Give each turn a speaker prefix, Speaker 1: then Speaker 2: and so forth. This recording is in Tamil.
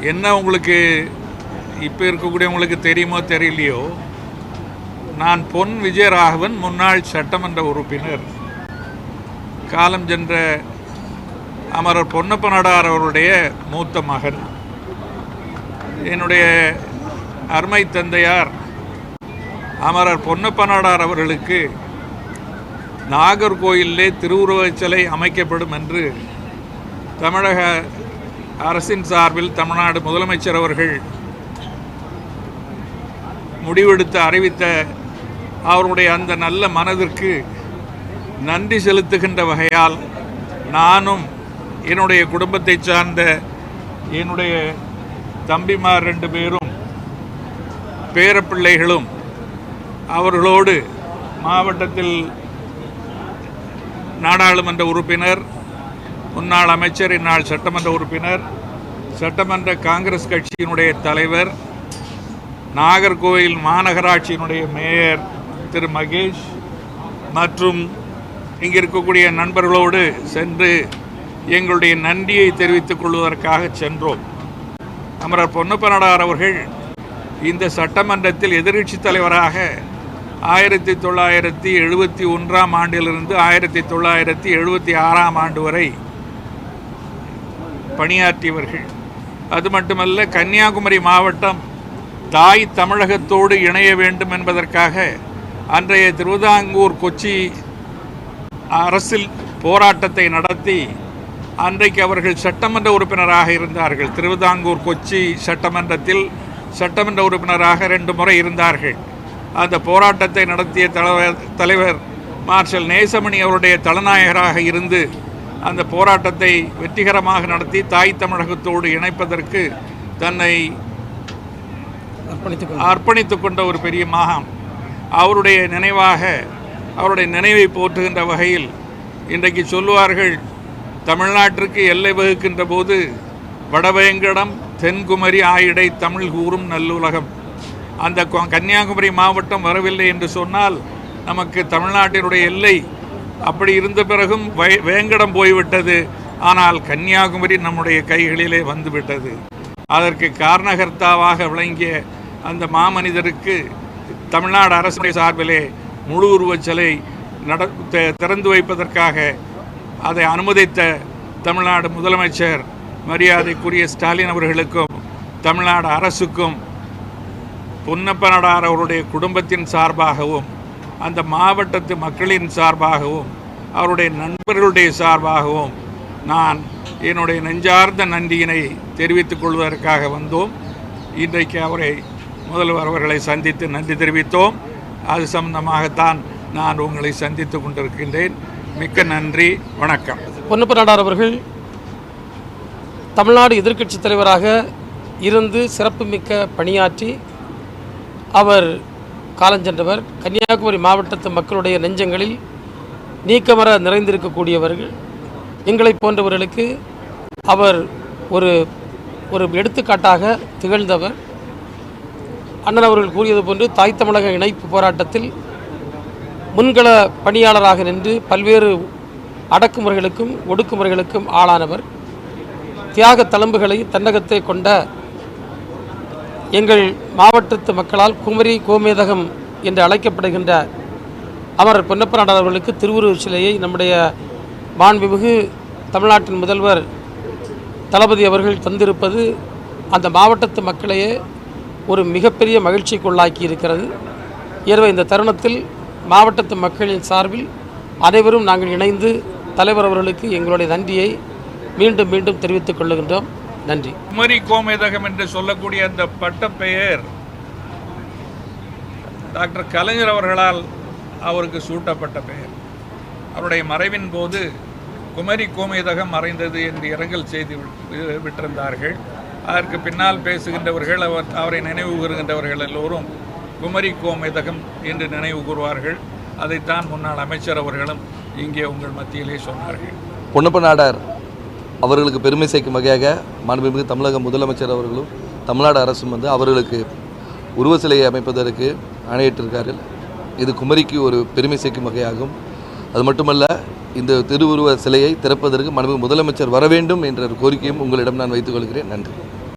Speaker 1: என்ன உங்களுக்கு இப்போ இருக்கக்கூடியவங்களுக்கு தெரியுமோ தெரியலையோ நான் பொன் விஜயராகவன் முன்னாள் சட்டமன்ற உறுப்பினர். காலம் சென்ற அமரர் பொன்னப்ப நாடார் அவருடைய மூத்த மகன். என்னுடைய அருமை தந்தையார் அமரர் பொன்னப்ப நாடார் அவர்களுக்கு நாகர்கோயிலே திருவுருவச் சிலை அமைக்கப்படும் என்று தமிழக அரசின் சார்பில் தமிழ்நாடு முதலமைச்சர் அவர்கள் முடிவெடுத்து அறிவித்த அவருடைய அந்த நல்ல மனதிற்கு நன்றி செலுத்துகின்ற வகையால் நானும் என்னுடைய குடும்பத்தை சார்ந்த என்னுடைய தம்பிமார் ரெண்டு பேரும் பேரப்பிள்ளைகளும் அவர்களோடு மாவட்டத்தில் நாடாளுமன்ற உறுப்பினர் முன்னாள் அமைச்சர் இந்நாள் சட்டமன்ற உறுப்பினர் சட்டமன்ற காங்கிரஸ் கட்சியினுடைய தலைவர் நாகர்கோவில் மாநகராட்சியினுடைய மேயர் திரு மகேஷ் மற்றும் இங்கே இருக்கக்கூடிய நண்பர்களோடு சென்று எங்களுடைய நன்றியை தெரிவித்துக் கொள்வதற்காக சென்றோம். அமரர் பொன்னப்பனடார் அவர்கள் இந்த சட்டமன்றத்தில் எதிர்க்கட்சித் தலைவராக ஆயிரத்தி தொள்ளாயிரத்தி எழுபத்தி ஒன்றாம் ஆண்டிலிருந்து ஆயிரத்தி தொள்ளாயிரத்தி எழுபத்தி ஆறாம் ஆண்டு வரை பணியாற்றியவர்கள். அது மட்டுமல்ல கன்னியாகுமரி மாவட்டம் தாய் தமிழகத்தோடு இணைய வேண்டும் என்பதற்காக அன்றைய திருவிதாங்கூர் கொச்சி அரசில் போராட்டத்தை நடத்தி அன்றைக்கு அவர்கள் சட்டமன்ற உறுப்பினராக இருந்தார்கள். திருவிதாங்கூர் கொச்சி சட்டமன்றத்தில் சட்டமன்ற உறுப்பினராக ரெண்டு முறை இருந்தார்கள். அந்த போராட்டத்தை நடத்திய தலைவர் தலைவர் மார்ஷல் நேசமணி அவருடைய தலைநாயகராக இருந்து அந்த போராட்டத்தை வெற்றிகரமாக நடத்தி தாய் தமிழகத்தோடு இணைப்பதற்கு தன்னை
Speaker 2: அர்ப்பணித்துக்
Speaker 1: கொண்ட. ஒரு பெரிய மகான். அவருடைய நினைவாக அவருடைய நினைவை போற்றுகின்ற வகையில் இன்றைக்கு சொல்லுவார்கள் தமிழ்நாட்டிற்கு எல்லை வகுக்கின்ற போது வடவேங்கடம் தென்குமரி ஆயிடை தமிழ் கூறும் நல்லுலகம். அந்த கன்னியாகுமரி மாவட்டம் வரவில்லை என்று சொன்னால் நமக்கு தமிழ்நாட்டினுடைய எல்லை அப்படி இருந்த பிறகும் வை வேங்கடம் போய்விட்டது. ஆனால் கன்னியாகுமரி நம்முடைய கைகளிலே வந்துவிட்டது. அதற்கு காரணகர்த்தாவாக விளங்கிய அந்த மாமனிதருக்கு தமிழ்நாடு அரசுடைய சார்பிலே முழு உருவச் சிலை நட திறந்து வைப்பதற்காக அதை அனுமதித்த தமிழ்நாடு முதலமைச்சர் மரியாதைக்குரிய ஸ்டாலின் அவர்களுக்கும் தமிழ்நாடு அரசுக்கும் பொன்னப்பனடார் அவருடைய குடும்பத்தின் சார்பாகவும் அந்த மாவட்டத்து மக்களின் சார்பாகவும் அவருடைய நண்பர்களுடைய சார்பாகவும் நான் என்னுடைய நெஞ்சார்ந்த நன்றியினை தெரிவித்துக் கொள்வதற்காக வந்தோம். இன்றைக்கு அவரை முதல்வர் அவர்களை சந்தித்து நன்றி தெரிவித்தோம். அது சம்பந்தமாகத்தான் நான் உங்களை சந்தித்து கொண்டிருக்கின்றேன். மிக்க நன்றி வணக்கம்.
Speaker 2: பொன்னப்ப நாடார் அவர்கள் தமிழ்நாடு எதிர்க்கட்சித் தலைவராக இருந்து சிறப்புமிக்க பணியாற்றி அவர் காலஞ்சென்றவர் கன்னியாகுமரி மாவட்டத்து மக்களுடைய நெஞ்சங்களில் நீக்கமர நிறைந்திருக்கக்கூடியவர்கள். எங்களை போன்றவர்களுக்கு அவர் ஒரு ஒரு எடுத்துக்காட்டாக திகழ்ந்தவர். அண்ணன் அவர்கள் கூறியது போன்று தாய் தமிழக இணைப்பு போராட்டத்தில் முன்கள பணியாளராக நின்று பல்வேறு அடக்குமுறைகளுக்கும் ஒடுக்குமுறைகளுக்கும் ஆளானவர். தியாக தளம்புகளை தன்னகத்தை கொண்ட எங்கள் மாவட்டத்து மக்களால் குமரி கோமேதகம் என்று அழைக்கப்படுகின்ற அமரர் பொன்னப்பநாடார் அவர்களுக்கு திருவுருவ சிலையை நம்முடைய மாண்புமிகு தமிழ்நாட்டின் முதல்வர் தளபதி அவர்கள் தந்திருப்பது அந்த மாவட்டத்து மக்களையே ஒரு மிகப்பெரிய மகிழ்ச்சிக்குள்ளாக்கி இருக்கிறது. எனவே இந்த தருணத்தில் மாவட்டத்து மக்களின் சார்பில் அனைவரும் நாங்கள் இணைந்து தலைவர் அவர்களுக்கு எங்களுடைய நன்றியை மீண்டும் மீண்டும் தெரிவித்துக் கொள்ளுகின்றோம். நன்றி.
Speaker 1: குமரி கோமேதகம் என்று சொல்லக்கூடிய அந்த பட்டப்பெயர் டாக்டர் கலைஞர் அவர்களால் அவருக்கு சூட்டப்பட்ட பெயர். அவருடைய மறைவின் போது குமரி கோமேதகம் மறைந்தது என்று இரங்கல் செய்தி வி- விட்டிருந்தார்கள். அதற்கு பின்னால் பேசுகின்றவர்கள் அவர் அவரை நினைவு கூறுகின்றவர்கள் எல்லோரும் குமரி கோமேதகம் என்று நினைவு கூறுவார்கள். அதைத்தான் முன்னாள் அமைச்சர் அவர்களும் இங்கே உங்கள் மத்தியிலே சொன்னார்கள்.
Speaker 3: பொன்னப்ப நாடார் அவர்களுக்கு பெருமை சேர்க்கும் வகையாக மாண்புமிகு தமிழக முதலமைச்சர் அவர்களும் தமிழ்நாடு அரசும் வந்து அவர்களுக்கு உருவ சிலையை அமைப்பதற்கு ஆணையிட்டிருக்கார்கள். இது குமரிக்கு ஒரு பெருமை சேர்க்கும் வகையாகும். அது மட்டுமல்ல இந்த திருவுருவ சிலையை திறப்பதற்கு மாண்புமிகு முதலமைச்சர் வர வேண்டும் என்ற ஒரு கோரிக்கையும் உங்களிடம் நான் வைத்துக் கொள்கிறேன். நன்றி.